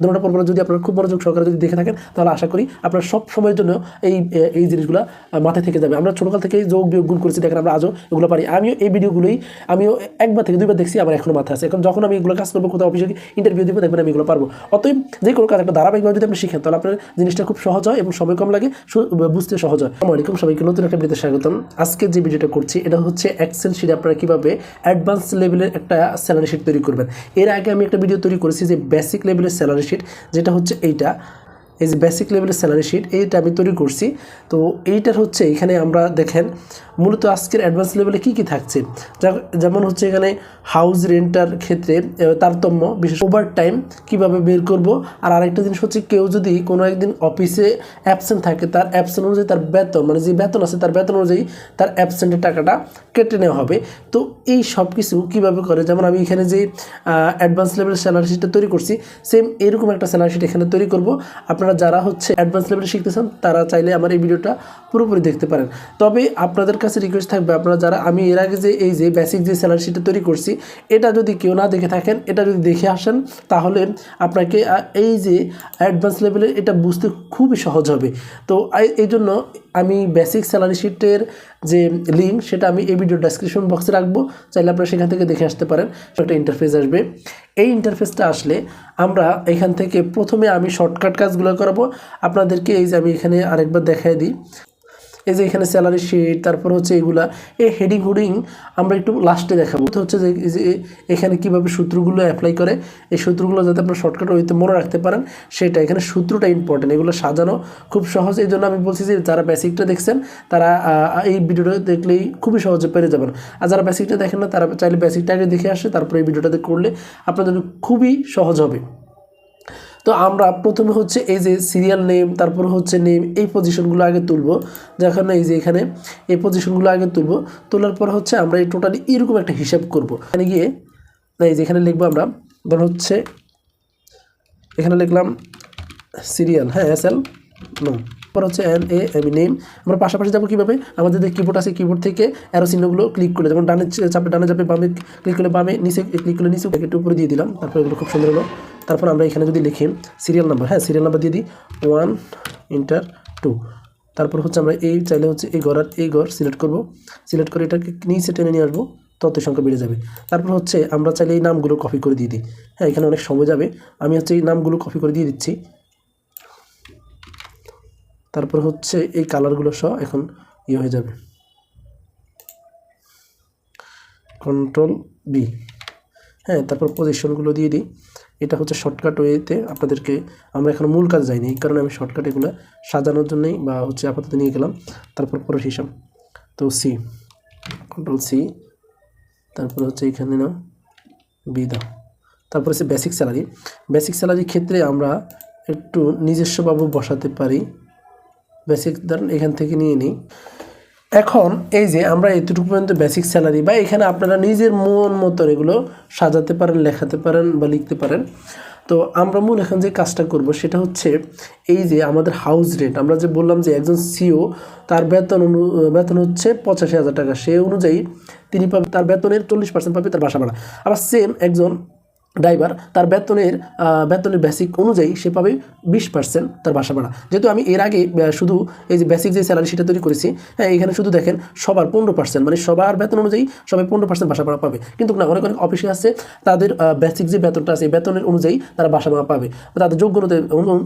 দুটোটা পর্ব যদি আপনারা খুব মনোযোগ সহকারে যদি দেখে থাকেন, তাহলে আশা করি আপনার সব সময়ের জন্য এই এই জিনিসগুলো মাথায় থেকে যাবে। আমরা ছোটকাল থেকেই যোগ বিয়োগ গুণ করেছি, দেখেন আমরা আজও এগুলো পারি। আমিও এই ভিডিওগুলোই, আমিও একবার থেকে দুইবার দেখছি আমার এখনও মাথায় আছে। এখন যখন আমি এগুলো কাজ করব, কোথাও অফিসে ইন্টারভিউ দিব, দেখবেন আমি এগুলো পারব। অতএব যে কোনো কাজ একটা ধারাবাহিকভাবে যদি আপনি শিখেন, তাহলে আপনার জিনিসটা খুব সহজ হয় এবং সময় কম লাগে বুঝতে সহজ হয়। আসসালামু আলাইকুম, সবাইকে নতুন একটা ভিডিওতে স্বাগতম। আজকে যে ভিডিওটা করছি, এটা হচ্ছে এক্সেল শিট আপনারা কীভাবে অ্যাডভান্স লেভেলের একটা স্যালারি শিট তৈরি করবেন। এর আগে আমি একটা ভিডিও তৈরি করেছি যে বেসিক লেভেলের স্যালারি শিট যেটা হচ্ছে এইটা, এই যে বেসিক লেভেলের স্যালারি শিট এইটা আমি তৈরি করছি। তো এইটার হচ্ছে, এখানে আমরা দেখেন মূলত আজকের অ্যাডভান্স লেভেলে কী কী থাকছে? যেমন হচ্ছে এখানে হাউস রেন্টার ক্ষেত্রে তারতম্য, বিশেষ ওভার টাইম কীভাবে বের করব? আর আরেকটা জিনিস হচ্ছে কেউ যদি কোনো একদিন অফিসে অ্যাবসেন্ট থাকে, তার অ্যাবসেন্ট অনুযায়ী তার বেতন মানে যে বেতন আছে, তার বেতন অনুযায়ী তার অ্যাবসেন্টের টাকাটা কেটে নেওয়া হবে। তো এই সব কিছু কীভাবে করে? যেমন আমি এখানে যে অ্যাডভান্স লেভেলের স্যালারি শিটটা তৈরি করছি সেম এরকম একটা স্যালারি শিট এখানে তৈরি করব। আপনারা যারা হচ্ছে অ্যাডভান্স লেভেলে শিখতেছেন তারা চাইলে আমার এই ভিডিওটা পুরোপুরি দেখতে পারেন। তবে আপনাদের কাছে রিকোয়েস্ট থাকবে আপনারা যারা, আমি এর আগে যে, এই যে বেসিক যে স্যালারি শিটটা তৈরি করছি, এটা যদি কেউ না দেখে থাকেন, এটা যদি দেখে আসেন, তাহলে আপনাকে এই যে অ্যাডভান্স লেভেলে এটা বুঝতে খুবই সহজ হবে। তো এই জন্য আমি বেসিক স্যালারি শিটের যে লিঙ্ক সেটা আমি এই ভিডিও ডেসক্রিপশন বক্সে রাখব, চাইলে আপনারা সেখান থেকে দেখে আসতে পারেন, একটা ইন্টারফেস আসবে। এই ইন্টারফেসটা আসলে আমরা এখান থেকে প্রথমে আমি শর্টকাট কাজগুলো করাবো। আপনাদেরকে এই যে আমি এখানে আরেকবার দেখাই দিই। এই যে এখানে স্যালারি শিট তারপর হচ্ছে এগুলা, এই হেডিং হুডিং আমরা একটু লাস্টে দেখাবো। তো হচ্ছে যে এখানে কীভাবে সূত্রগুলো অ্যাপ্লাই করে, এই সূত্রগুলো যাতে আপনার শর্টকাট ওইতে মনে রাখতে পারেন, সেটা এখানে সূত্রটা ইম্পর্টেন্ট এগুলো সাজানো খুব সহজ। এই জন্য আমি বলছি যে যারা বেসিকটা দেখছেন, তারা এই ভিডিওটা দেখলেই খুবই সহজে পেরে যাবেন। আর যারা বেসিকটা দেখেন না, তারা চাইলে বেসিকটা আগে দেখে আসে, তারপরে এই ভিডিওটাতে করলে আপনাদের খুবই সহজ হবে। তো আমরা প্রথমে হচ্ছে এই যে সিরিয়াল নেম তারপর হচ্ছে নেম এই পজিশনগুলো আগে তুলবো। যখন এই যে এখানে এই পজিশনগুলো আগে তুলবো। তোলার পর হচ্ছে আমরা এই টোটালি এরকম একটা হিসাব করব। এখানে গিয়ে, না, এই যে এখানে লিখব আমরা, ধর হচ্ছে, এখানে লিখলাম সিরিয়াল হ্যাঁ এস এল নো পর হচ্ছে এন এ এম নেম আমরা পাশাপাশি যাব কীভাবে? আমাদের যে কিবোর্ড আছে কিবোর্ড থেকে অ্যারো চিহ্নগুলো ক্লিক করলে, যেমন ডানে চাপে ডানে চাপে বামে ক্লিক করলে বামে, নিচে ক্লিক করলে নিচে একটু উপরে দিয়ে দিলাম। তারপর এগুলো খুব সুন্দর হলো। তারপর আমরা এখানে যদি লিখি সিরিয়াল নাম্বার হ্যাঁ সিরিয়াল নাম্বার দিয়ে দিই ওয়ান ইন্টার টু তারপর হচ্ছে আমরা এই চাইলে হচ্ছে এই ঘর এই ঘর সিলেক্ট করব। সিলেক্ট করে এটাকে নিচে টেনে নিয়ে আসব ততের সংখ্যা বেড়ে যাবে। তারপর হচ্ছে আমরা চাইলে এই নামগুলো কপি করে দিয়ে দিই। হ্যাঁ এখানে অনেক সময় যাবে। আমি হচ্ছে এই নামগুলো কপি করে দিয়ে দিচ্ছি। তারপর হচ্ছে এই কালারগুলো সহ এখন ইয়ে হয়ে যাবে। কন্ট্রোল বি হ্যাঁ তারপর পজিশনগুলো দিয়ে দিই। এটা হচ্ছে শর্টকাট ওয়েতে আপনাদেরকে, আমরা এখন মূল কাজ যাইনি, এই কারণে আমি শর্টকাট এগুলো সাজানোর জন্যই বা হচ্ছে আপাতত নিয়ে গেলাম। তারপর পরের হিসাব। তো সি কন্ট্রোল সি তারপর হচ্ছে এখানে নাও বি দাও তারপর হচ্ছে বেসিক স্যালারি বেসিক স্যালারির ক্ষেত্রে আমরা একটু নিজস্বভাবে বসাতে পারি। বেসিক ধরেন এখান থেকে নিয়ে নিই। এখন এই যে আমরা এতটুকু পর্যন্ত বেসিক স্যালারি বা এখানে আপনারা নিজের মন মতো এগুলো সাজাতে পারেন, লেখাতে পারেন বা লিখতে পারেন। তো আমরা মূল এখন যে কাজটা করব সেটা হচ্ছে এই যে আমাদের হাউস রেন্ট আমরা যে বললাম যে একজন সিও তার বেতন অনু, বেতন হচ্ছে পঁচাশি হাজার টাকা। সে অনুযায়ী তিনি পাবে, তার বেতনের চল্লিশ পার্সেন্ট পাবে তার বাসা ভাড়া। আবার সেম একজন ড্রাইভার তার বেতনের বেতনের বেসিক অনুযায়ী সে পাবে বিশ পার্সেন্ট তার বাসা ভাড়া। যেহেতু আমি এর আগে শুধু এই যে বেসিক যে স্যালারি সেটা তৈরি করেছি হ্যাঁ এখানে শুধু দেখেন সবার পনেরো পার্সেন্ট মানে সবার বেতন অনুযায়ী সবাই পনেরো পার্সেন্ট বাসা ভাড়া পাবে। কিন্তু না, অনেক অনেক অফিসে আছে, তাদের বেসিক যে বেতনটা আছে বেতনের অনুযায়ী তারা বাসা ভাড়া পাবে। তাদের যোগ্য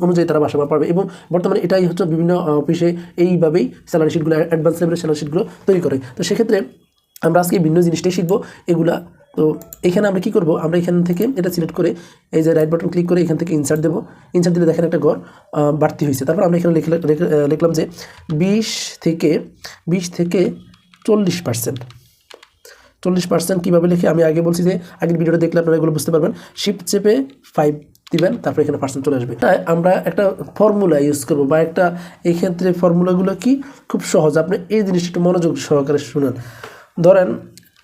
অনুযায়ী তারা বাসা ভাড়া পাবে এবং বর্তমানে এটাই হচ্ছে বিভিন্ন অফিসে এইভাবেই স্যালারি শিটগুলো অ্যাডভান্স লেভেলের স্যালারি শিটগুলো তৈরি করে। তো সেক্ষেত্রে আমরা আজকে ভিন্ন জিনিসটাই শিখব। এগুলা তো এখানে আমরা কি করব? আমরা এখান থেকে এটা সিলেক্ট করে এই যে রাইট বাটন ক্লিক করে এখান থেকে ইনসার্ট দেবো। ইনসার্ট দিলে দেখেন একটা ঘর বাড়তি হয়েছে। তারপর আমরা এখানে লিখলে- লিখলাম যে বিশ থেকে বিশ থেকে চল্লিশ পার্সেন্ট চল্লিশ পার্সেন্ট কীভাবে লিখে? আমি আগে বলছি যে, আগের ভিডিওটা দেখলে আপনারা এগুলো বুঝতে পারবেন। শিফট চেপে ফাইভ দিবেন, তারপর এখানে পার্সেন্ট চলে আসবে। তাই আমরা একটা ফর্মুলা ইউজ করব বা একটা এই ক্ষেত্রে ফর্মুলাগুলো কি? খুব সহজ। আপনি এই জিনিসটা একটু মনোযোগ সহকারে শুনেন। ধরেন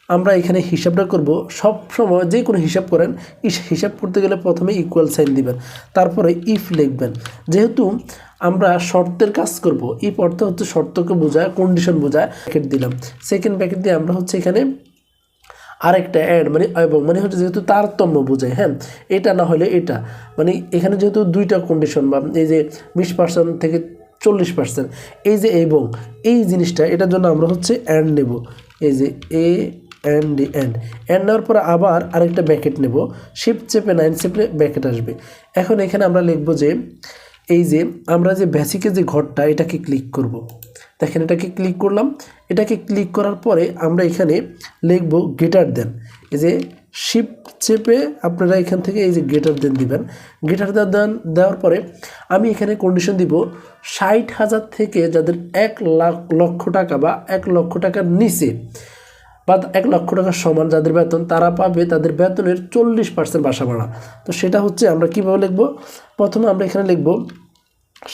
আমরা এখানে হিসাবটা করব। সব সময় যে কোনো হিসাব করেন হিসাব করতে গেলে প্রথমে ইকুয়াল সাইন দিবেন, তারপরে ইফ লিখবেন। যেহেতু আমরা শর্তের কাজ করব ইফ অর্থ হচ্ছে শর্তকে বোঝায় কন্ডিশন বোঝায় প্যাকেট দিলাম। সেকেন্ড প্যাকেট দিয়ে আমরা হচ্ছে এখানে আরেকটা অ্যাড মানে এবং মানে হচ্ছে যেহেতু তারতম্য বোঝায় হ্যাঁ এটা না হলে এটা। মানে এখানে যেহেতু দুইটা কন্ডিশন বা এই যে বিশ পার্সেন্ট থেকে চল্লিশ পার্সেন্ট এই যে এবং, এই জিনিসটা, এটার জন্য আমরা হচ্ছে অ্যান্ড নেব। এই যে A and D and and নেওয়ার পরে আবার আরেকটা ব্যাকেট নেব। শিফট চেপে নাইন চেপে ব্যাকেট আসবে। এখন এখানে আমরা লিখব যে, এই যে আমরা যে বেসিকের যে ঘরটা, এটাকে ক্লিক করব। দেখেন এটাকে ক্লিক করলাম। এটাকে ক্লিক করার পরে আমরা এখানে লিখব গেটার দেন এই যে শিফট চেপে আপনারা এখান থেকে এই যে গেটার দেন দিবেন। গেটার দেন দেওয়ার পরে আমি এখানে কন্ডিশন দিব ষাট হাজার থেকে যাদের এক লাখ লক্ষ টাকা বা এক লক্ষ টাকার নিচে। বা এক লক্ষ টাকার সমান যাদের বেতন, তারা পাবে তাদের বেতনের চল্লিশ পার্সেন্ট বাসা ভাড়া। তো সেটা হচ্ছে আমরা কীভাবে লিখব? প্রথমে আমরা এখানে লিখব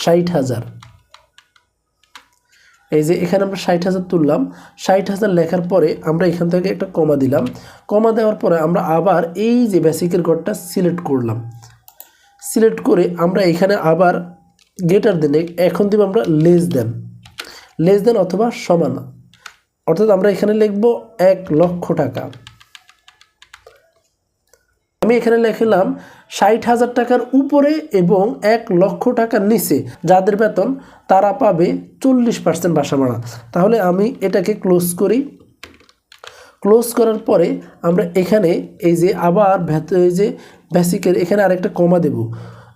ষাট হাজার। এই যে এখানে আমরা ষাট হাজার তুললাম। ষাট হাজার লেখার পরে আমরা এখান থেকে একটা কমা দিলাম। কমা দেওয়ার পরে আমরা আবার এই যে বেসিকের ঘরটা সিলেক্ট করলাম। সিলেক্ট করে আমরা এখানে আবার গেটার দেন, এখন দিব আমরা লেস দেন লেস দেন অথবা সমান। অর্থাৎ আমরা এখানে লিখব এক লক্ষ টাকা। আমি এখানে লিখলাম ষাট হাজার টাকার উপরে এবং এক লক্ষ টাকার নিচে। যাদের বেতন, তারা পাবে চল্লিশ পার্সেন্ট বাসা ভাড়া। তাহলে আমি এটাকে ক্লোজ করি। ক্লোজ করার পরে আমরা এখানে এই যে আবার এই যে বেসিকের এখানে আরেকটা কমা দেব।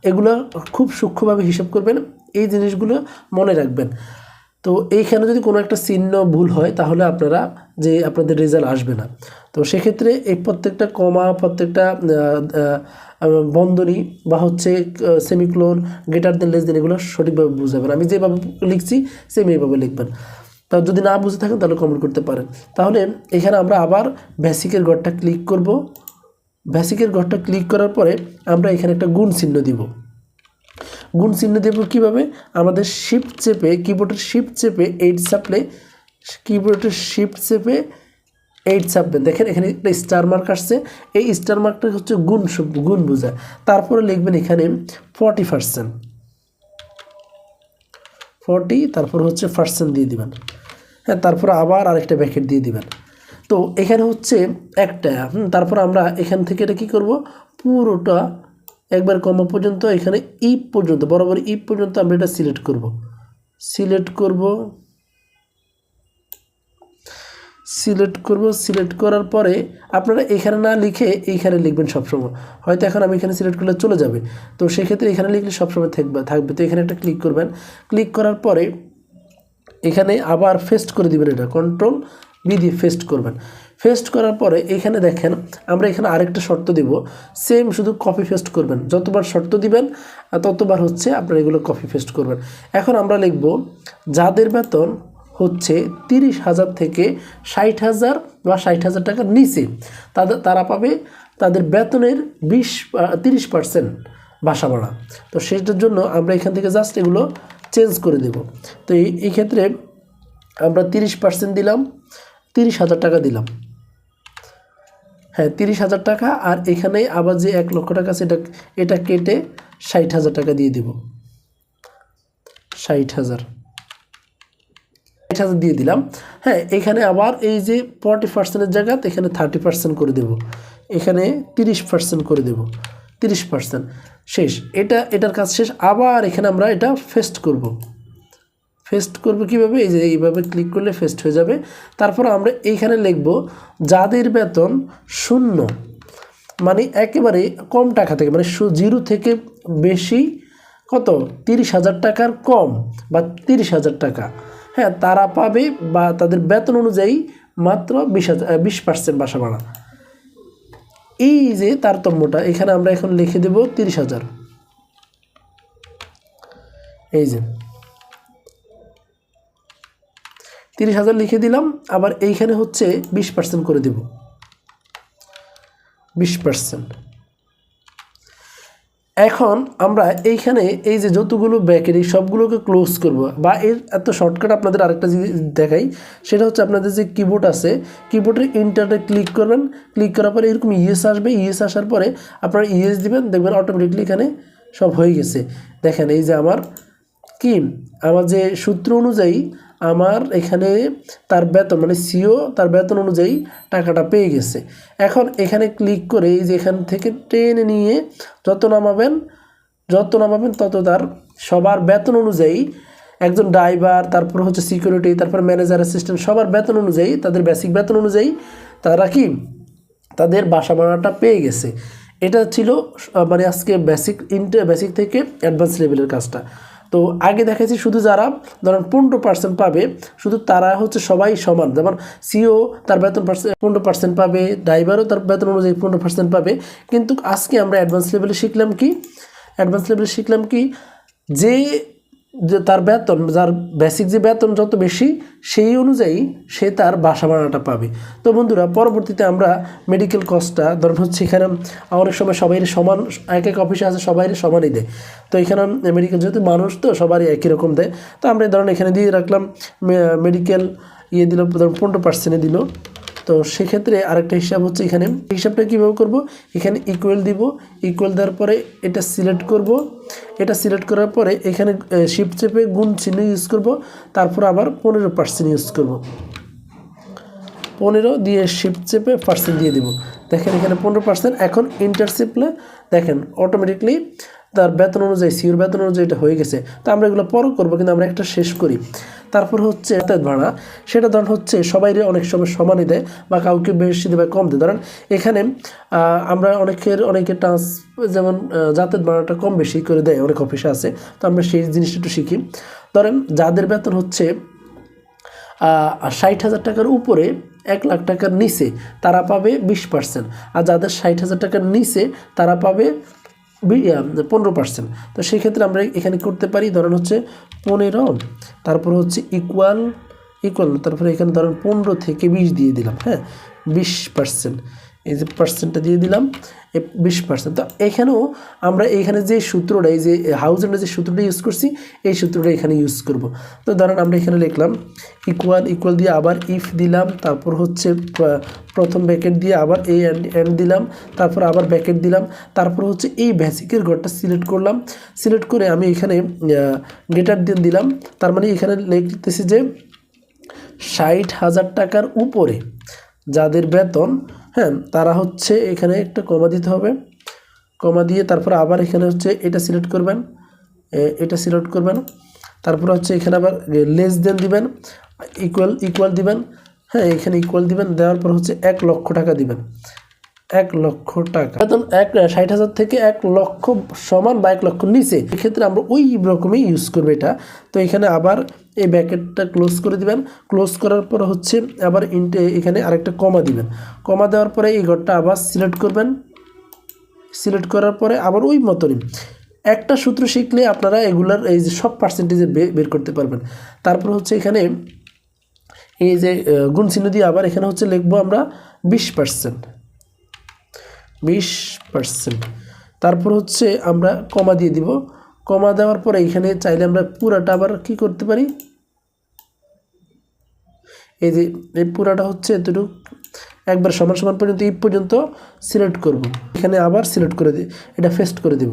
এগুলো খুব সূক্ষ্মভাবে হিসাব করবেন, এই জিনিসগুলো মনে রাখবেন। তো এইখানে যদি কোনো একটা চিহ্ন ভুল হয়, তাহলে আপনারা যে আপনাদের রেজাল্ট আসবে না। তো সেক্ষেত্রে এই প্রত্যেকটা কমা প্রত্যেকটা বন্ধনী বা হচ্ছে সেমিক্লোন গেটার দেন লেস দেন এগুলো সঠিকভাবে বুঝাবেন। আমি যেভাবে লিখছি সেম এইভাবে লিখবেন। তা যদি না বুঝে থাকেন, তাহলে কমেন্ট করতে পারেন। তাহলে এখানে আমরা আবার বেসিকের ঘরটা ক্লিক করব। বেসিকের ঘরটা ক্লিক করার পরে আমরা এখানে একটা গুণ চিহ্ন দিব। গুণ চিহ্ন দেব কীভাবে? আমাদের শিফট চেপে কিবোর্ডের শিফট চেপে এইট চাপলে কিবোর্ডের শিফট চেপে এইট চাপবেন দেখেন, এখানে একটা স্টার মার্ক আসছে। এই স্টার মার্কটা হচ্ছে গুণ গুণ বোঝায়। তারপরে লিখবেন এখানে ফর্টি পার্সেন্ট ফর্টি তারপর হচ্ছে পার্সেন্ট দিয়ে দিবেন। হ্যাঁ তারপর আবার আরেকটা ব্যাকেট দিয়ে দিবেন। তো এখানে হচ্ছে একটা তারপর আমরা এখান থেকে এটা কী করব? পুরোটা একবার কমা পর্যন্ত, এখানে ই পর্যন্ত, বরাবর ই পর্যন্ত আমরা এটা সিলেক্ট করব। সিলেক্ট করব সিলেক্ট করব, সিলেক্ট করার পরে আপনারা এখানে না লিখে এইখানে লিখবেন সবসময়। হয়তো এখন আমি এখানে সিলেক্ট করলে চলে যাবে। তো সেক্ষেত্রে এখানে লিখলে সবসময় থাকবে থাকবে। তো এখানে একটা ক্লিক করবেন। ক্লিক করার পরে এখানে আবার ফেস্ট করে দিবেন এটা। কন্ট্রোল বি দিয়ে ফেস্ট করবেন। ফেস্ট করার পরে এখানে দেখেন, আমরা এখানে আরেকটা শর্ত দিব। সেম শুধু কপি ফেস্ট করবেন। যতবার শর্ত দিবেন ততবার হচ্ছে আপনারা এগুলো কপি ফেস্ট করবেন। এখন আমরা লিখব, যাদের বেতন হচ্ছে তিরিশ হাজার থেকে ষাট হাজার বা ষাট হাজার টাকার নিচে, তাদের, তারা পাবে তাদের বেতনের বিশ তিরিশ পার্সেন্ট বাসা ভাড়া। তো সেটার জন্য আমরা এখান থেকে জাস্ট এগুলো চেঞ্জ করে দেব। তো এই ক্ষেত্রে আমরা তিরিশ পার্সেন্ট দিলাম, তিরিশ হাজার টাকা দিলাম। হ্যাঁ তিরিশ হাজার টাকা আর এখানে আবার যে এক লক্ষ টাকা সেটা এটা কেটে ষাট হাজার টাকা দিয়ে দিব। ষাট হাজার। ষাট হাজার দিয়ে দিলাম। হ্যাঁ এখানে আবার এই যে ফর্টি পার্সেন্টের জায়গাতে এখানে থার্টি পার্সেন্ট করে দেব। এখানে তিরিশ পার্সেন্ট করে দেব। তিরিশ পার্সেন্ট। শেষ। এটা, এটার কাজ শেষ। আবার এখানে আমরা এটা ফেস্ট করব। ফেস্ট করব কীভাবে? এই যে এইভাবে ক্লিক করলে ফেস্ট হয়ে যাবে। তারপর আমরা এইখানে লিখব যাদের বেতন শূন্য মানে একেবারে কম টাকা থেকে মানে জিরো থেকে বেশি কত? তিরিশ হাজার টাকার কম বা তিরিশ হাজার টাকা। হ্যাঁ তারা পাবে বা তাদের বেতন অনুযায়ী মাত্র বিশ হাজার বিশ পার্সেন্ট বাসা ভাড়া। এই যে তারতম্যটা, এখানে আমরা এখন লিখে দেব তিরিশ হাজার। এই যে তিরিশ হাজার লিখে দিলাম, আবার এইখানে হচ্ছে বিশ পার্সেন্ট করে দেব। বিশ পার্সেন্ট এখন আমরা এইখানে এই যে যতগুলো ব্যাকের সবগুলোকে ক্লোজ করব, বা এর এত শর্টকাট আপনাদের আরেকটা জিনিস দেখাই, সেটা হচ্ছে আপনাদের যে কিবোর্ড আছে কিবোর্ডের ইন্টারনেট ক্লিক করবেন ক্লিক করার পরে এরকম ইএস আসবে ইএস আসার পরে আপনারা ইএস দিবেন, দেখবেন অটোমেটিকলি এখানে সব হয়ে গেছে। দেখেন এই যে আমার কি আমার যে সূত্র অনুযায়ী আমার এখানে তার বেতন মানে সিও তার বেতন অনুযায়ী টাকাটা পেয়ে গেছে। এখন এখানে ক্লিক করে এই যে এখান থেকে টেনে নিয়ে যত নামাবেন যত নামাবেন তত তার সবার বেতন অনুযায়ী একজন ড্রাইভার তারপর হচ্ছে সিকিউরিটি তারপর ম্যানেজার অ্যাসিস্ট্যান্ট সবার বেতন অনুযায়ী, তাদের বেসিক বেতন অনুযায়ী তারা কি? তাদের বাসা ভাড়াটা পেয়ে গেছে। এটা ছিল মানে আজকে বেসিক ইন্টার বেসিক থেকে অ্যাডভান্স লেভেলের কাজটা। তো আগে দেখেছি শুধু যারা, ধরেন পনেরো পার্সেন্ট পাবে, শুধু তারা হচ্ছে সবাই সমান। যেমন সিও তার বেতন পনেরো পার্সেন্ট পাবে, ড্রাইভারও তার বেতন অনুযায়ী পনেরো পার্সেন্ট পাবে। কিন্তু আজকে আমরা অ্যাডভান্স লেভেলে শিখলাম কি? অ্যাডভান্স লেভেলে শিখলাম কি? যে যে তার বেতন, যার বেসিক যে বেতন যত বেশি, সেই অনুযায়ী সে তার বাসা ভাড়াটা পাবে। তো বন্ধুরা, পরবর্তীতে আমরা মেডিকেল কস্টটা ধরুন হচ্ছে এখানে অনেক সময় সবাই সমান, এক এক অফিসে আছে সবাই সমানই দেয়। তো এখানে মেডিকেল যেহেতু মানুষ, তো সবারই একই রকম দেয়। তো আমরা ধরুন এখানে দিয়ে রাখলাম মেডিকেল ইয়ে দিল, ধরুন পনেরো পার্সেন্টে দিল। তো সেক্ষেত্রে আরেকটা হিসাব হচ্ছে এখানে। হিসাবটা কীভাবে করব? এখানে ইকুয়াল দিব। ইকুয়াল দেওয়ার পরে এটা সিলেক্ট করব। এটা সিলেক্ট করার পরে এখানে শিফট চেপে গুণ চিহ্ন ইউজ করব। তারপর আবার পনেরো পার্সেন্ট ইউজ করব। পনেরো দিয়ে শিফট চেপে পার্সেন্ট দিয়ে দিব। দেখেন এখানে পনেরো পার্সেন্ট এখন ইন্টার চেপলে দেখেন অটোমেটিকলি তার বেতন অনুযায়ী সিওর বেতন অনুযায়ী এটা হয়ে গেছে। তো আমরা এগুলো পরও করব, কিন্তু আমরা একটা শেষ করি। তারপর হচ্ছে যাতায়াত ভাড়া। সেটা ধরেন হচ্ছে সবাই অনেক সময় সমানই দেয় বা কাউকে বেশি দেয় বা কম দেয়। ধরেন এখানে আমরা অনেকের, অনেকে ট্রান্স যেমন যাতায়াত ভাড়াটা কম বেশি করে দেয়, অনেক অফিসে আছে। তো আমরা সেই জিনিসটা একটু শিখি। ধরেন যাদের বেতন হচ্ছে ষাট হাজার টাকার উপরে এক লাখ টাকার নিচে, তারা পাবে বিশ পার্সেন্ট আর যাদের ষাট হাজার টাকার নিচে, তারা পাবে পনেরো পার্সেন্ট তো সেক্ষেত্রে আমরা এখানে করতে পারি? ধরেন হচ্ছে পনেরো, তারপর হচ্ছে ইকুয়াল ইকুয়াল তারপরে এখানে ধরেন পনেরো থেকে বিশ দিয়ে দিলাম হ্যাঁ? বিশ পার্সেন্ট এই যে পার্সেন্টটা দিয়ে দিলাম বিশ পার্সেন্ট তো এখানেও আমরা এখানে যে সূত্রটা, এই যে হাউজেন্ডের যে সূত্রটা ইউজ করছি, এই সূত্রটা এখানে ইউজ করব। তো ধরেন আমরা এখানে লিখলাম ইকুয়াল ইকুয়াল দিয়ে আবার ইফ দিলাম, তারপর হচ্ছে প্রথম ব্যাকেট দিয়ে আবার এই এন্ড দিলাম, তারপর আবার ব্যাকেট দিলাম, তারপর হচ্ছে এই বেসিকের ঘরটা সিলেক্ট করলাম। সিলেক্ট করে আমি এখানে গেটার দিয়ে দিলাম। তার মানে এখানে লিখতেছি যে ষাট হাজার টাকার উপরে যাদের বেতন হ্যাঁ তারা হচ্ছে এখানে একটা কমা দিতে হবে। কমা দিয়ে তারপর আবার এখানে হচ্ছে এটা সিলেক্ট করবেন। এটা সিলেক্ট করবেন। তারপর হচ্ছে এখানে আবার লেস দেন দিবেন ইকুয়াল ইকুয়াল দিবেন। হ্যাঁ এখানে ইকুয়াল দিবেন, দেওয়ার পর হচ্ছে এক লক্ষ টাকা দিবেন। এক লক্ষ টাকা। বেতন এক, ষাট হাজার থেকে এক লক্ষ সমান বা এক লক্ষ নিচে। এক্ষেত্রে আমরা ওই রকমই ইউজ করব এটা। তো এখানে আবার এই ব্যাকেটটা ক্লোজ করে দিবেন। ক্লোজ করার পর হচ্ছে আবার ইন্টে এখানে আরেকটা কমা দিবেন। কমা দেওয়ার পরে এই ঘরটা আবার সিলেক্ট করবেন। সিলেক্ট করার পরে আবার ওই মতনই। একটা সূত্র শিখলে আপনারা এগুলার এই যে সব পার্সেন্টেজে বের করতে পারবেন। তারপর হচ্ছে এখানে এই যে গুণ চিহ্ন দিয়ে আবার এখানে হচ্ছে লিখব আমরা বিশ পার্সেন্ট বিশ পার্সেন্ট তারপর হচ্ছে আমরা কমা দিয়ে দিব। কমা দেওয়ার পরে এখানে চাইলে আমরা পুরাটা আবার কি করতে পারি? এই যে, এই পুরাটা হচ্ছে এতটুকু। একবার সমান সমান পর্যন্ত এই পর্যন্ত সিলেক্ট করব। এখানে আবার সিলেক্ট করে দিই এটা ফেস্ট করে দিব।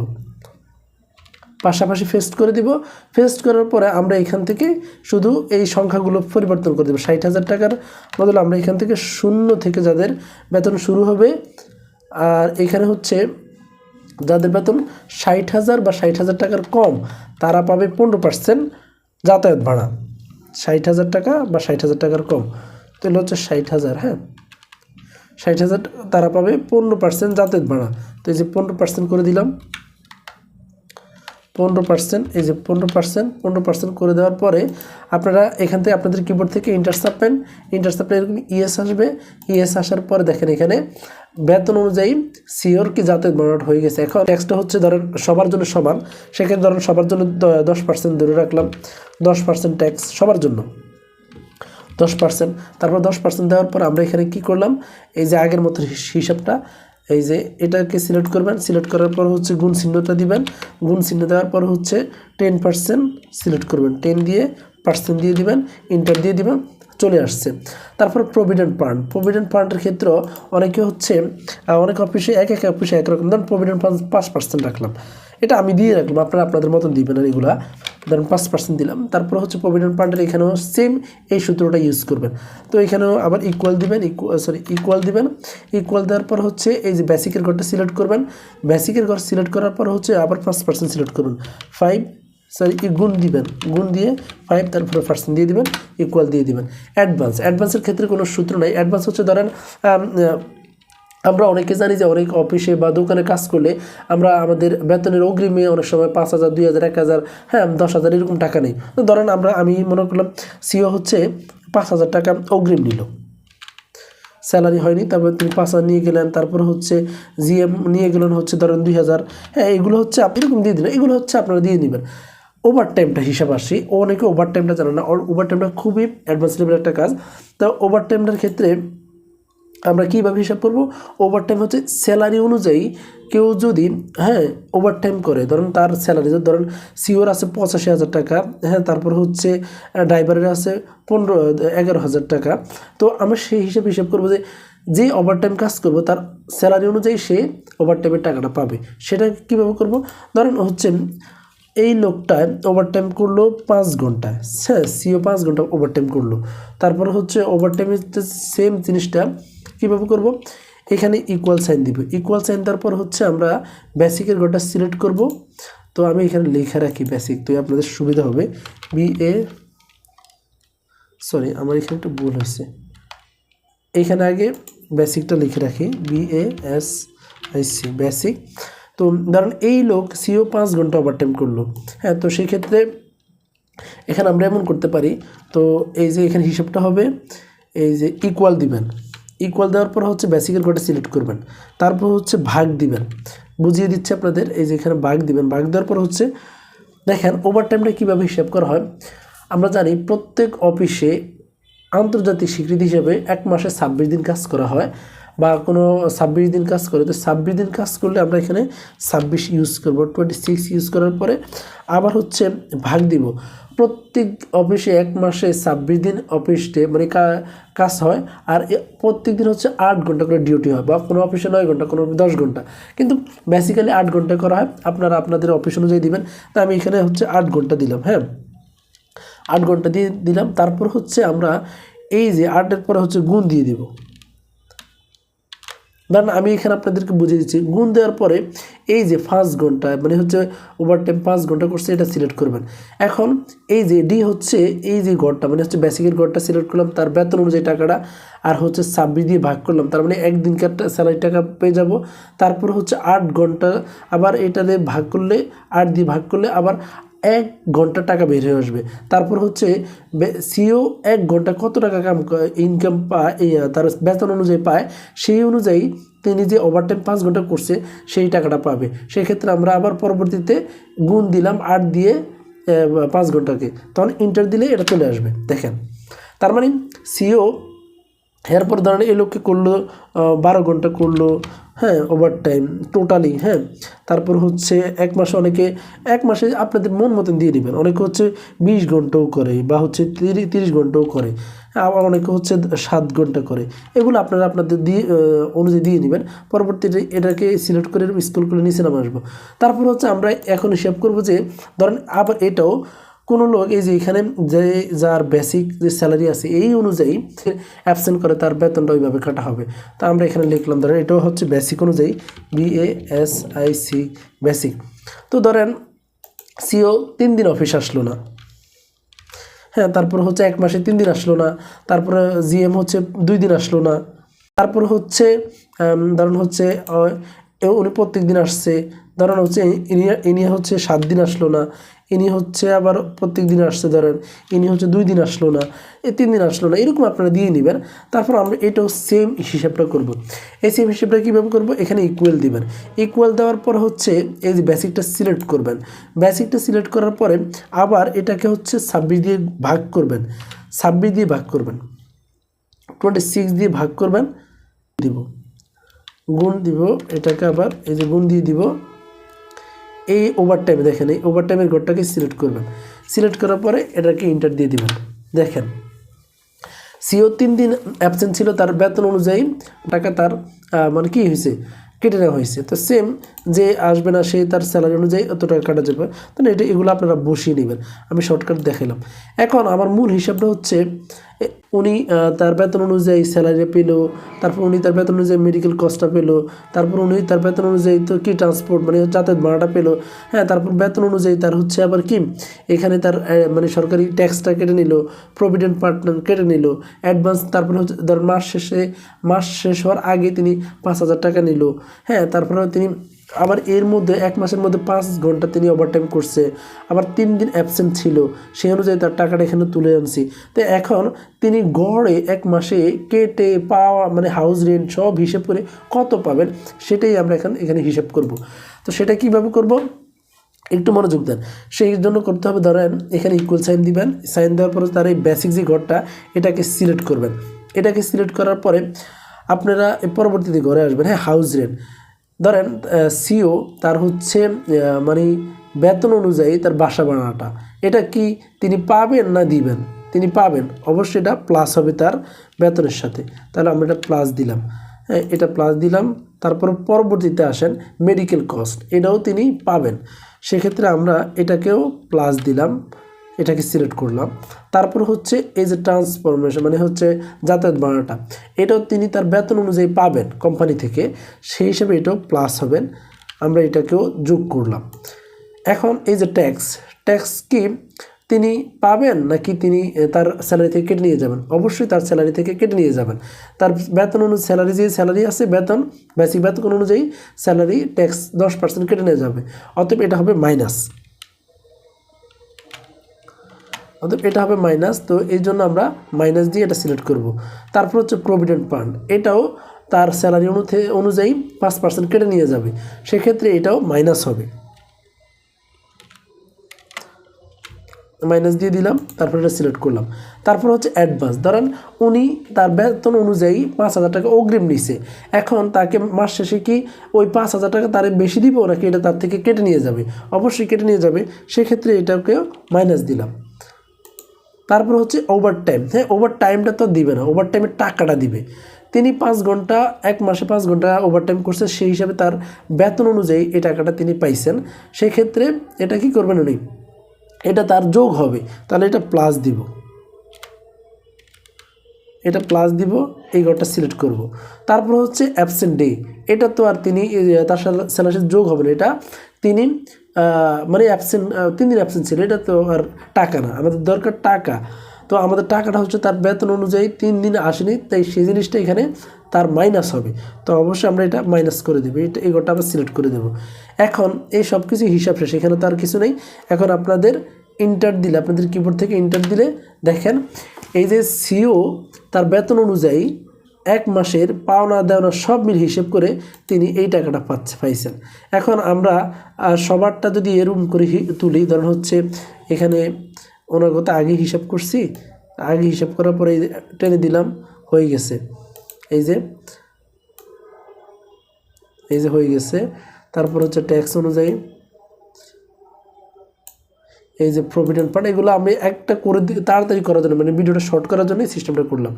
পাশাপাশি ফেস্ট করে দিব। ফেস্ট করার পরে আমরা এখান থেকে শুধু এই সংখ্যাগুলো পরিবর্তন করে দেবো। ষাট হাজার টাকার বদলে আমরা এখান থেকে শূন্য থেকে যাদের বেতন শুরু হবে, আর এখানে হচ্ছে যাদের বেতন ষাট হাজার বা ষাট হাজার টাকার কম, তারা পাবে পনেরো পার্সেন্ট যাতায়াত ভাড়া। ষাট হাজার টাকা বা ষাট হাজার টাকার কম, তাহলে হচ্ছে ষাট হাজার হ্যাঁ? ষাট হাজার তারা পাবে পনেরো পার্সেন্ট যাতায়াত ভাড়া। তো এই যে পনেরো পার্সেন্ট করে দিলাম পনেরো পার্সেন্ট এই যে পনেরো পার্সেন্ট পনেরো পার্সেন্ট করে দেওয়ার পরে আপনারা এখান থেকে আপনাদের কিবোর্ড থেকে ইন্টার চাপবেন ইন্টার চাপলে এরকম ইএস আসবে। ইএস আসার পরে দেখেন এখানে বেতন অনুযায়ী সিওর কি যাতায়াত বানাট হয়ে গেছে। এখন ট্যাক্সটা হচ্ছে ধরেন সবার জন্য সমান, সেক্ষেত্রে ধরেন সবার জন্য দশ পার্সেন্ট ধরে রাখলাম, দশ পার্সেন্ট ট্যাক্স সবার জন্য। দশ পার্সেন্ট তারপর দশ পার্সেন্ট দেওয়ার পর আমরা এখানে কি করলাম? এই যে আগের মতো হিস- হিসাবটা এই যে এটাকে সিলেক্ট করবেন সিলেক্ট করার পর হচ্ছে গুণ চিহ্নটা দিবেন। গুণ চিহ্ন দেওয়ার পর হচ্ছে টেন পার্সেন্ট সিলেক্ট করবেন। টেন দিয়ে পার্সেন্ট দিয়ে দিবেন ইন্টার দিয়ে দিবেন, চলে আসছে। তারপর প্রভিডেন্ট ফান্ড প্রভিডেন্ট ফান্ডের ক্ষেত্রে অনেকে হচ্ছে অনেক অফিসে এক এক অফিসে একরকম ধরুন প্রভিডেন্ট ফান্ড পাঁচ পার্সেন্ট রাখলাম। এটা আমি দিয়ে রাখলাম, আপনারা আপনাদের মতন দিবেন আর এগুলা। ধরেন পাঁচ পার্সেন্ট দিলাম, তারপর হচ্ছে প্রভিডেন্ট ফান্ডের এখানেও সেম এই সূত্রটা ইউজ করবেন। তো এখানেও আবার ইকুয়াল দিবেন সরি ইকুয়াল দিবেন। ইকুয়াল দেওয়ার পর হচ্ছে এই যে বেসিকের ঘরটা সিলেক্ট করবেন। বেসিকের ঘর সিলেক্ট করার পর হচ্ছে আবার পাঁচ পার্সেন্ট সিলেক্ট করুন ফাইভ সরি গুণ দিবেন, গুণ দিয়ে ফাইভ তারপরে পার্সেন্ট দিয়ে দিবেন ইকুয়াল দিয়ে দিবেন। অ্যাডভান্স অ্যাডভান্সের ক্ষেত্রে কোনো সূত্র নাই। অ্যাডভান্স হচ্ছে ধরেন আমরা অনেকে জানি যে অনেক অফিসে বা দোকানে কাজ করলে আমরা আমাদের বেতনের অগ্রিমে অনেক সময় পাঁচ হাজার, দুই হাজার, এক হাজার হ্যাঁ দশ হাজার এরকম টাকা নেই। ধরেন আমরা, আমি মনে করলাম সিও হচ্ছে পাঁচ হাজার টাকা অগ্রিম নিল। স্যালারি হয়নি, তারপর তিনি পাঁচ হাজার নিয়ে গেলেন, তারপর হচ্ছে জিএম নিয়ে গেলেন হচ্ছে ধরেন দুই হাজার। হ্যাঁ এগুলো হচ্ছে আপনি এরকম দিয়ে দিলেন, এগুলো হচ্ছে আপনারা দিয়ে নেবেন ওভার টাইমটা হিসাব আসি অনেকে ওভার টাইমটা জানে না ওভার টাইমটা খুবই অ্যাডভান্স লেভেলের একটা কাজ। তো ওভার টাইমটার ক্ষেত্রে আমরা কীভাবে হিসাব করব? ওভারটাইম হচ্ছে স্যালারি অনুযায়ী কেউ যদি হ্যাঁ ওভারটাইম করে, ধরুন তার স্যালারি ধরুন সিওর আছে পঁচাশি হাজার টাকা হ্যাঁ তারপর হচ্ছে ড্রাইভারের আছে পনেরো, এগারো হাজার টাকা, তো আমরা সেই হিসাবে হিসাব করব যে যে ওভারটাইম কাজ করব, তার স্যালারি অনুযায়ী সে ওভারটাইমের টাকাটা পাবে। সেটা কীভাবে করব? ধরেন হচ্ছে এই লোকটা ওভারটাইম করল পাঁচ ঘণ্টা হ্যাঁ সিও পাঁচ ঘণ্টা ওভারটাইম করল। তারপর হচ্ছে ওভারটাইমের সেম জিনিসটা কীভাবে করব? এখানে ইকুয়াল সাইন দিব। ইকুয়াল সাইন দেওয়ার পর হচ্ছে আমরা বেসিকের ঘরটা সিলেক্ট করব। তো আমি এখানে লেখা রাখি বেসিক তো আপনাদের সুবিধা হবে। বি এ সরি আমার এখানে একটু ভুল হয়েছে। এইখানে আগে বেসিকটা লিখে রাখি। B A S I C basic তো ধরেন এই লোক সিও পাঁচ ঘণ্টা ওভারটাইম করল। হ্যাঁ তো সেই ক্ষেত্রে এখানে আমরা এমন করতে পারি। তো এই যে এখানে হিসাবটা হবে, এই যে ইকুয়াল দিবেন। ইকুয়াল দেওয়ার পর হচ্ছে বেসিকের কোটা সিলেক্ট করবেন। তারপর হচ্ছে ভাগ দিবেন। বুঝিয়ে দিচ্ছে আপনাদের, এই যে এখানে ভাগ দিবেন, ভাগ দেওয়ার পর হচ্ছে দেখেন ওভার টাইমটা কীভাবে হিসাব করা হয়? আমরা জানি প্রত্যেক অফিসে আন্তর্জাতিক স্বীকৃতি হিসেবে এক মাসে ছাব্বিশ দিন কাজ করা হয়। বা কোনো ছাব্বিশ দিন কাজ করে, তো ছাব্বিশ দিন কাজ করলে আমরা এখানে ছাব্বিশ ইউজ করব। টোয়েন্টি সিক্স ইউজ করার পরে আবার হচ্ছে ভাগ দিব। প্রত্যেক অফিসে এক মাসে ছাব্বিশ দিন অফিস ডে মানে কাজ হয়, আর প্রত্যেক দিন হচ্ছে আট ঘণ্টা করে ডিউটি হয়, বা কোনো অফিসে নয় ঘণ্টা, কোনো দশ ঘণ্টা। কিন্তু বেসিক্যালি আট ঘণ্টা করা হয়, আপনারা আপনাদের অফিস অনুযায়ী দিবেন। তা আমি এখানে হচ্ছে আট ঘণ্টা দিলাম হ্যাঁ? আট ঘণ্টা দিয়ে দিলাম, তারপর হচ্ছে আমরা এই যে আটের পরে হচ্ছে গুণ দিয়ে দিব। ধরেন আমি এখানে আপনাদেরকে বুঝিয়ে দিচ্ছি, গুণ দেওয়ার পরে এই যে পাঁচ ঘণ্টা মানে হচ্ছে ওভার টাইম পাঁচ ঘণ্টা করছে, এটা সিলেক্ট করবেন। এখন এই যে ডি হচ্ছে, এই যে ঘরটা মানে হচ্ছে বেসিকের ঘরটা সিলেক্ট করলাম, তার বেতন অনুযায়ী টাকাটা আর হচ্ছে ছাব্বিশ দিয়ে ভাগ করলাম, তার মানে একদিনকার স্যালারি টাকা পেয়ে যাব, তারপর হচ্ছে আট ঘণ্টা আবার এটা দিয়ে ভাগ করলে, আট দিয়ে ভাগ করলে আবার এক ঘণ্টা টাকা বের হয়ে আসবে। তারপর হচ্ছে সিও এক ঘণ্টা কত টাকা কাম ইনকাম পায় তার বেতন অনুযায়ী পায়, সেই অনুযায়ী তিনি যে ওভারটাইম পাঁচ ঘণ্টা করছে, সেই টাকাটা পাবে। সেই ক্ষেত্রে আমরা আবার পরবর্তীতে গুণ দিলাম আট দিয়ে পাঁচ ঘন্টাকে। তখন ইন্টার দিলে এটা চলে আসবে। দেখেন, তার মানে সিও এরপর ধরেন এই লোককে করল বারো ঘণ্টা করল হ্যাঁ ওভার টাইম টোটালি হ্যাঁ। তারপর হচ্ছে এক মাসে অনেকে, এক মাসে আপনাদের মন মতন দিয়ে নেবেন অনেকে হচ্ছে বিশ ঘন্টাও করে বা হচ্ছে তিরিশ ঘন্টাও করে। আবার অনেকে হচ্ছে সাত ঘণ্টা করে। এগুলো আপনারা আপনাদের দিয়ে অনুযায়ী দিয়ে নেবেন পরবর্তীতে এটাকে সিলেক্ট করে স্কুল করে নিচে নামে আসব। তারপর হচ্ছে আমরা এখন হিসাব করব যে, ধরেন আবার এটাও কোনো লোক এই যে এখানে যে যার বেসিক যে স্যালারি আছে এই অনুযায়ী অ্যাবসেন্ট করে তার বেতনটা ওইভাবে কাটা হবে। তা আমরা এখানে লিখলাম, ধরেন এটাও হচ্ছে বেসিক অনুযায়ী B A S I C basic তো ধরেন সিও তিন দিন অফিস আসলো না। হ্যাঁ তারপর হচ্ছে এক মাসে তিন দিন আসলো না, তারপরে জিএম হচ্ছে দুই দিন আসলো না, তারপর হচ্ছে ধরুন হচ্ছে উনি প্রত্যেক দিন আসছে, ধরেন হচ্ছে ইনি হচ্ছে সাত দিন আসলো না ইনি হচ্ছে আবার প্রত্যেক দিন আসছে, ধরেন ইনি হচ্ছে দুই দিন আসলো না এই তিন দিন আসলো না, এরকম আপনারা দিয়ে নেবেন। তারপর আমরা এটাও সেম হিসাবটা করব। এই সেম হিসাবটা কীভাবে করব? এখানে ইকুয়াল দিবেন। ইকুয়াল দেওয়ার পর হচ্ছে এই যে বেসিকটা সিলেক্ট করবেন। বেসিকটা সিলেক্ট করার পরে আবার এটাকে হচ্ছে ছাব্বিশ দিয়ে ভাগ করবেন। ছাব্বিশ দিয়ে ভাগ করবেন। টোয়েন্টি সিক্স দিয়ে ভাগ করবেন। দিব। গুণ দিব, এটাকে আবার এই যে গুণ দিয়ে দিব। এই ওভার টাইমে দেখেন, এই ওভার টাইমের ঘরটাকে সিলেক্ট করবেন। সিলেক্ট করার পরে এটাকে ইন্টার দিয়ে দিবেন। দেখেন সিও তিন দিন অ্যাবসেন্ট ছিল, তার বেতন অনুযায়ী টাকা তার মানে কি হয়েছে? কেটে নেওয়া হয়েছে। তো সেম যে আসবে না, সে তার স্যালারি অনুযায়ী অত টাকা কাটা যাবে। তো এটা, এগুলো আপনারা বসিয়ে নেবেন। আমি শর্টকাট দেখালাম। এখন আমার মূল হিসাবটা হচ্ছে উনি তার বেতন অনুযায়ী স্যালারি পেল, তারপর উনি তার বেতন অনুযায়ী মেডিকেল কস্টটা পেল, তারপর উনি তার বেতন অনুযায়ী তো কি ট্রান্সপোর্ট মানে যাতায়াত ভাড়াটা পেল। হ্যাঁ তারপর বেতন অনুযায়ী তার হচ্ছে আবার কি, এখানে তার মানে সরকারি ট্যাক্সটা কেটে নিল প্রভিডেন্ট পার্টনার কেটে নিল অ্যাডভান্স তারপরে হচ্ছে ধর মাস শেষে, মাস শেষ হওয়ার আগে তিনি পাঁচ হাজার টাকা নিল। হ্যাঁ তারপরে তিনি আবার এর মধ্যে এক মাসের মধ্যে পাঁচ ঘণ্টা তিনি ওভারটাইম করছে। আবার তিন দিন অ্যাবসেন্ট ছিল। সেই অনুযায়ী তার টাকাটা এখানে তুলে আনছি। তো এখন তিনি গড়ে এক মাসে কেটে, পাওয়া মানে হাউস রেন্ট সব হিসেব করে কত পাবেন সেটাই আমরা এখন এখানে হিসাব করব। তো সেটা কীভাবে করব? একটু মনোযোগ দেন। সেই জন্য করতে হবে, ধরেন এখানে ইকুয়াল সাইন দিবেন। সাইন দেওয়ার পরে তার এই বেসিক যে ঘরটা, এটাকে সিলেক্ট করবেন। এটাকে সিলেক্ট করার পরে আপনারা পরবর্তীতে ঘরে আসবেন। হ্যাঁ হাউস রেন্ট ধরেন সিও তার হচ্ছে মানে বেতন অনুযায়ী তার বাসা বানাটা এটা কি তিনি পাবেন না দিবেন? তিনি পাবেন। অবশ্যই এটা প্লাস হবে তার বেতনের সাথে। তাহলে আমরা এটা প্লাস দিলাম। হ্যাঁ এটা প্লাস দিলাম। তারপর পরবর্তীতে আসেন মেডিকেল কস্ট এটাও তিনি পাবেন। সেক্ষেত্রে আমরা এটাকেও প্লাস দিলাম। এটাকে সিলেক্ট করলাম। তারপর হচ্ছে এই যে ট্রান্সফরমেশন মানে হচ্ছে যাতায়াত ভাড়াটা এটাও তিনি তার বেতন অনুযায়ী পাবেন কোম্পানি থেকে, সেই হিসেবে এটাও প্লাস হবেন। আমরা এটাকেও যোগ করলাম। এখন এই যে ট্যাক্স ট্যাক্স কি তিনি পাবেন নাকি তিনি তার স্যালারি থেকে কেটে নিয়ে যাবেন? অবশ্যই তার স্যালারি থেকে কেটে নিয়ে যাবেন। তার বেতন অনুযায়ী স্যালারি যে স্যালারি আছে, বেতন বেসিক বেতন অনুযায়ী স্যালারি ট্যাক্স দশ পার্সেন্ট কেটে নিয়ে যাবে। অতএব এটা হবে মাইনাস অতএব এটা হবে মাইনাস তো এই জন্য আমরা মাইনাস দিয়ে এটা সিলেক্ট করব। তারপর হচ্ছে প্রভিডেন্ট ফান্ড এটাও তার স্যালারি অনুযায়ী পাঁচ পার্সেন্ট কেটে নিয়ে যাবে। সেক্ষেত্রে এটাও মাইনাস হবে। মাইনাস দিয়ে দিলাম, তারপর এটা সিলেক্ট করলাম। তারপর হচ্ছে অ্যাডভান্স ধরেন উনি তার বেতন অনুযায়ী পাঁচ হাজার টাকা অগ্রিম নিছে। এখন তাকে মাস শেষে কি ওই পাঁচ হাজার টাকা তারে বেশি দিব, নাকি এটা তার থেকে কেটে নিয়ে যাবে? অবশ্যই কেটে নিয়ে যাবে। সেক্ষেত্রে এটাকেও মাইনাস দিলাম। তারপর হচ্ছে ওভার টাইম হ্যাঁ ওভার টাইমটা তো দিবে না ওভার টাইমের টাকাটা দিবে। তিনি পাঁচ ঘণ্টা, এক মাসে পাঁচ ঘণ্টা ওভার টাইম করছে, সেই হিসাবে তার বেতন অনুযায়ী এই টাকাটা তিনি পাইছেন। সেই ক্ষেত্রে এটা কি করবেন উনি? এটা তার যোগ হবে, তাহলে এটা প্লাস দিব। এটা প্লাস দিব, এই ঘরটা সিলেক্ট করব। তারপর হচ্ছে অ্যাবসেন্ট ডে এটা তো আর তিনি তার স্যালারি যোগ হবে না, এটা তিনি মানে অ্যাবসেন্ট তিন দিন অ্যাবসেন্ট ছিল এটা তো আর টাকা না, আমাদের দরকার টাকা। তো আমাদের টাকাটা হচ্ছে তার বেতন অনুযায়ী তিন দিন আসেনি, তাই সেই জিনিসটা এখানে তার মাইনাস হবে। তো অবশ্যই আমরা এটা মাইনাস করে দেবো, এটা ঘরটা আমরা সিলেক্ট করে দেবো। এখন এই সব কিছু হিসাব শেষ, এখানে তার কিছু নেই। এখন আপনাদের ইন্টার দিলে, আপনাদের কিবোর্ড থেকে ইন্টার দিলে দেখেন, এই যে সিও তার বেতন অনুযায়ী এক মাসের পাওনা দেওনা সব মিল হিসেব করে তিনি এই টাকাটা পাচ্ছে, পাইছেন। এখন আমরা সবারটা যদি এরম করে তুলি, ধরেন হচ্ছে এখানে ওনার কথা আগে হিসাব করছি, আগে হিসাব করার পরে টেনে দিলাম, হয়ে গেছে। এই যে এই যে হয়ে গেছে। তারপর হচ্ছে ট্যাক্স অনুযায়ী, এই যে প্রভিডেন্ট ফান্ড এগুলো আমি একটা করে তাড়াতাড়ি করার জন্য মানে ভিডিওটা শর্ট করার জন্যই সিস্টেমটা করলাম।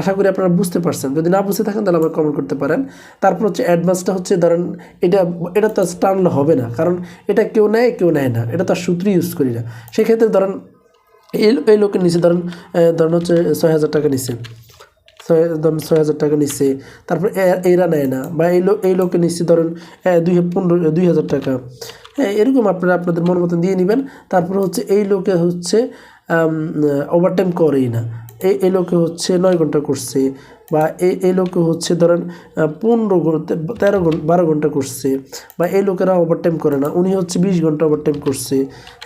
আশা করি আপনারা বুঝতে পারছেন। যদি না বুঝতে থাকেন, তাহলে আবার কমেন্ট করতে পারেন। তারপর হচ্ছে অ্যাডভান্সটা হচ্ছে, ধরেন এটা এটা তো টানলে হবে না। কারণ এটা কেউ নেয় কেউ নেয় না। এটা তার সূত্রই ইউজ করি না। সেক্ষেত্রে ধরেন, এই এই লোকের নিচে ধরেন ধরেন হচ্ছে ছয় হাজার টাকা নিচ্ছে ছয়, ধরেন ছয় হাজার টাকা নিচ্ছে তারপর এরা নেয় না। বা এই লোক এই লোকে নিচ্ছে ধরেন দুই, পনেরো, দুই হাজার টাকা। হ্যাঁ এরকম আপনারা আপনাদের মন মতন দিয়ে নেবেন। তারপর হচ্ছে এই লোকে হচ্ছে ওভারটাইম করেই না। এই লোকে হচ্ছে নয় ঘণ্টা করছে বা এই এই লোকে হচ্ছে ধরেন পনেরো ঘণ্টা তেরো ঘণ্টা বারো ঘণ্টা করছে বা এই লোকেরা ওভারটাইম করে না, উনি হচ্ছে বিশ ঘণ্টা ওভারটাইম করছে।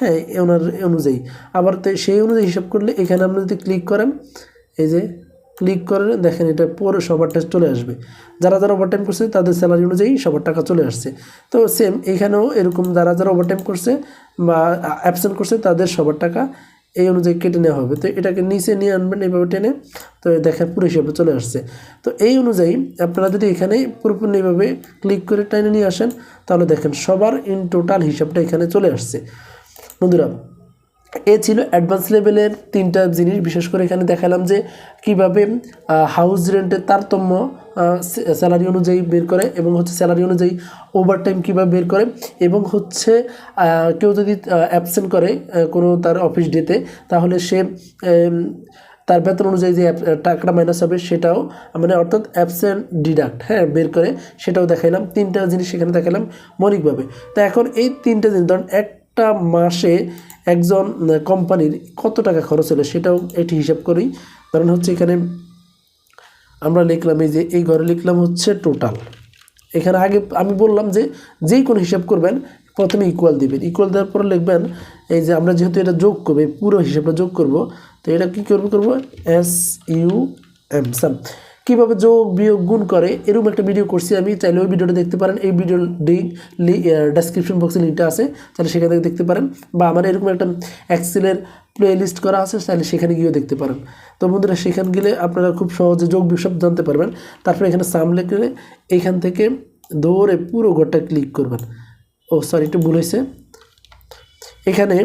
হ্যাঁ ওনার অনুযায়ী। আবার তো, সেই অনুযায়ী হিসাব করলে এখানে আপনি যদি ক্লিক করেন, এই যে ক্লিক করে দেখেন এটা পুরো সবারটা চলে আসবে। যারা যারা ওভারটাইম করছে, তাদের স্যালারি অনুযায়ী সবার টাকা চলে আসছে। তো সেম এখানেও এরকম যারা যারা ওভারটাইম করছে বা অ্যাবসেন্ট করছে, তাদের সবার টাকা এই অনুযায়ী কেটে নেওয়া হবে। তো এটাকে নিচে নিয়ে আনবেন এইভাবে টেনে তো দেখেন পুরো হিসাবে চলে আসছে। তো এই অনুযায়ী আপনারা যদি এখানে পুরোপুরি এইভাবে ক্লিক করে টেনে নিয়ে আসেন, তাহলে দেখেন সবার ইন টোটাল হিসাবটা এখানে চলে আসছে। বন্ধুরা, এ ছিল অ্যাডভান্স লেভেলের তিনটা জিনিস। বিশেষ করে এখানে দেখালাম যে কীভাবে হাউস রেন্টের তারতম্য স্যালারি অনুযায়ী বের করে এবং হচ্ছে স্যালারি অনুযায়ী ওভার টাইম কীভাবে বের করে এবং হচ্ছে কেউ যদি অ্যাবসেন্ট করে কোনো তার অফিস ডেতে তাহলে সে তার বেতন অনুযায়ী যে টাকাটা মাইনাস হবে সেটাও মানে অর্থাৎ অ্যাবসেন্ট ডিডাক্ট হ্যাঁ বের করে, সেটাও দেখাইলাম। তিনটা জিনিস সেখানে দেখালাম মৌলিকভাবে। তো এখন এই তিনটা জিনিস, ধরুন একটা মাসে একজন কোম্পানির কত টাকা খরচ হলো সেটাও এটি হিসাব করি। কারণ হচ্ছে এখানে আমরা লিখলাম এই যে, এই ঘরে লিখলাম হচ্ছে টোটাল এখানে আগে আমি বললাম যে যেই কোনো হিসাব করবেন, প্রথমে ইকুয়াল দিবেন। ইকুয়াল দেওয়ার পরে লিখবেন, এই যে আমরা যেহেতু এটা যোগ করব, এই পুরো হিসাবটা যোগ করব, তো এটা কী করব করব? এস ইউ এম সাম কীভাবে যোগ, বিয়োগ, গুণ করে, এরকম একটা ভিডিও করছি আমি। চাইলে ওই ভিডিওটা দেখতে পারেন। এই ভিডিওর ডেসক্রিপশন বক্সে লিঙ্কটা আছে। তাহলে সেখান থেকে দেখতে পারেন। বা আমার এরকম একটা এক্সেলের প্লে লিস্ট করা আছে, তাহলে সেখানে গিয়েও দেখতে পারেন। তো বন্ধুরা, সেখানে গেলে আপনারা খুব সহজে যোগ বিষয় জানতে পারবেন। তারপরে এখানে সামলে গেলে এখান থেকে দৌড়ে পুরো ঘরটা ক্লিক করবেন। ও সরি একটু ভুল হয়েছে। এখানে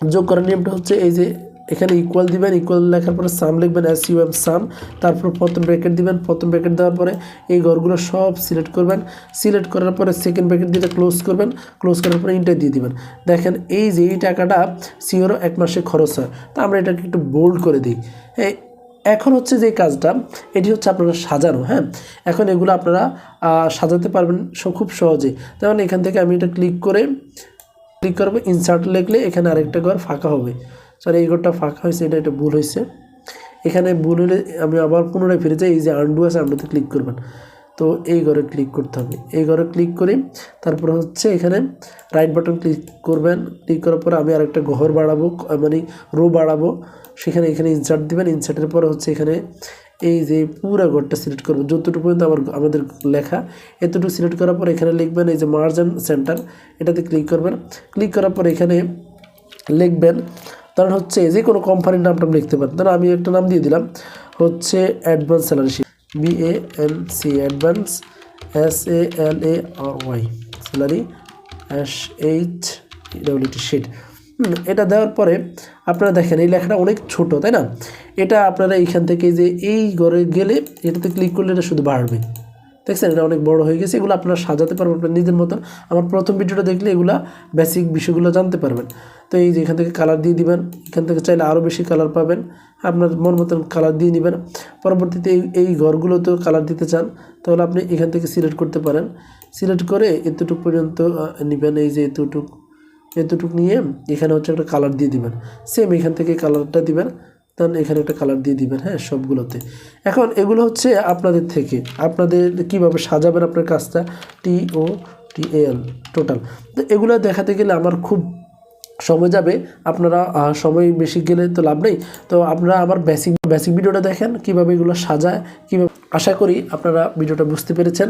যোগ করার নিয়মটা হচ্ছে এই যে এখানে ইকুয়াল দিবেন ইকুয়াল লেখার পরে সাম লিখবেন এস ইউ এম সাম তারপর প্রথম ব্র্যাকেট দিবেন, প্রথম ব্র্যাকেট দেওয়ার পরে এই ঘরগুলো সব সিলেক্ট করবেন সিলেক্ট করার পরে সেকেন্ড ব্র্যাকেট দিয়ে ক্লোজ করবেন ক্লোজ করার পরে ইন্টার দিয়ে দিবেন। দেখেন এই যে এই টাকাটা সিওরও এক মাসে খরচ হয়। তা আমরা এটাকে একটু বোল্ড করে দিই। এই এখন হচ্ছে যে কাজটা, এটি হচ্ছে আপনারা সাজানো হ্যাঁ? এখন এগুলো আপনারা সাজাতে পারবেন খুব সহজে। যেমন এখান থেকে আমি এটা ক্লিক করে ক্লিক করব ইনসার্ট লিখলে এখানে আরেকটা ঘর ফাঁকা হবে। সরি এই ঘরটা ফাঁকা হয়েছে, এটা একটা ভুল হয়েছে। এখানে ভুল হলে আমি আবার পুনরায় ফিরে যাই, এই যে আন্ডু আছে আন্ডুতে ক্লিক করবেন। তো এই ঘরে ক্লিক করতে হবে। এই ঘরে ক্লিক করি, তারপর হচ্ছে এখানে রাইট বাটন ক্লিক করবেন। ক্লিক করার পরে আমি আরেকটা ঘর বাড়াবো মানে রো বাড়াবো। সেখানে, এখানে ইনসার্ট দিবেন। ইনসার্টের পরে হচ্ছে এখানে এই যে পুরো ঘরটা সিলেক্ট করব। যতটুকু পর্যন্ত আমার, আমাদের লেখা, এতটুকু সিলেক্ট করার পর এখানে লিখবেন এই যে মার্জান সেন্টার এটাতে ক্লিক করবেন। ক্লিক করার পর এখানে লিখবেন কারণ হচ্ছে যে কোনো কোম্পানির নামটা আপনি লিখতে পারেন। ধরুন আমি একটা নাম দিয়ে দিলাম, হচ্ছে advance salary sheet B A N C advance S A L A R Y salary S H W T sheet এটা দেওয়ার পরে আপনারা দেখেন এই লেখাটা অনেক ছোট, তাই না? এটা আপনারা এইখান থেকে যে এই ঘরে গেলে এটাতে ক্লিক করলে এটা শুধু বাড়বে। দেখছেন, এটা অনেক বড় হয়ে গেছে, এগুলো আপনারা সাজাতে পারবেন আপনার নিজের মতন। আমার প্রথম ভিডিওটা দেখলে এগুলা বেসিক বিষয়গুলো জানতে পারবেন। তো এই যে এখান থেকে কালার দিয়ে দিবেন, এখান থেকে চাইলে আরও বেশি কালার পাবেন। আপনার মন মতন কালার দিয়ে নেবেন। পরবর্তীতে এই এই ঘরগুলোতেও কালার দিতে চান, তাহলে আপনি এখান থেকে সিলেক্ট করতে পারেন। সিলেক্ট করে এতটুক পর্যন্ত নেবেন, এই যে এতটুকু। এতটুক নিয়ে এখানে হচ্ছে একটা কালার দিয়ে দিবেন। সেম এখান থেকে কালারটা দিবেন। তখন এখানে একটা কালার দিয়ে দিবেন হ্যাঁ সবগুলোতে। এখন এগুলো হচ্ছে আপনাদের থেকে। আপনাদের কীভাবে সাজাবেন আপনার কাজটা? টি ও টি এল টোটাল তো এগুলো দেখাতে গেলে আমার খুব সময় যাবে। আপনারা সময় বেশি গেলে তো লাভ নেই। তো আপনারা আমার বেসিক বেসিক ভিডিওটা দেখেন, কীভাবে এগুলো সাজায়, কীভাবে আশা করি আপনারা ভিডিওটা বুঝতে পেরেছেন।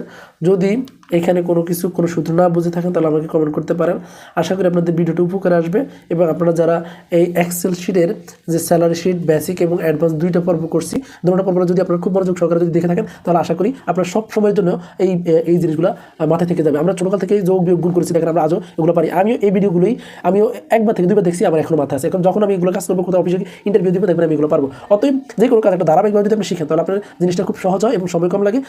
যদি এখানে কোনো কিছু, কোনো সূত্র না বুঝে থাকেন, তাহলে আমাকে কমেন্ট করতে পারেন। আশা করি আপনাদের ভিডিওটা উপকারে আসবে এবং আপনারা যারা এই এক্সেল শিটের যে স্যালারি শিট বেসিক এবং অ্যাডভান্স দুইটা পর্ব করছি, দুটো পর্ব যদি আপনারা খুব মনোযোগ সহকারে যদি দেখে থাকেন, তাহলে আশা করি আপনারা সব সময়ের জন্য এই এই জিনিসগুলো মাথায় থেকে যাবে। আমরা ছোটকাল থেকে যোগ বিয়োগ গুণ করেছি, দেখেন আমরা আজও এগুলো পারি। আমিও এই ভিডিওগুলোই, আমিও একবার থেকে দুইবার দেখছি আমার এখনও মাথায় আছে। এখন যখন আমি এগুলো কাজ করব কোথাও অফিসে ইন্টারভিউ দিব, দেখবেন আমি এগুলো পারব। অতএব যে কোনো কাজ একটা ধারাবাহিকভাবে যদি আপনি শিখেন, তাহলে আপনার জিনিসটা খুব সহজ হয়। এবং সময় কম লাগে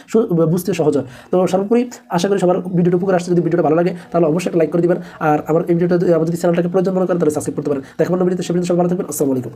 বুঝতে সহজ হয়। তো সর্বোপরি আশা করি সবার ভিডিওটা উপকার আসছে। যদি ভিডিওটা ভালো লাগে, তাহলে অবশ্যই একটা লাইক করে দিবেন। আর আমার এই ভিডিওটা যদি- চ্যানেলটাকে প্রয়োজন মনে করেন, তাহলে সাবস্ক্রাইব করতে পারেন। দেখবেন ভিডিওতে, সে ভিডিও সব ভালো থাকবেন। আসসালামু আলাইকুম।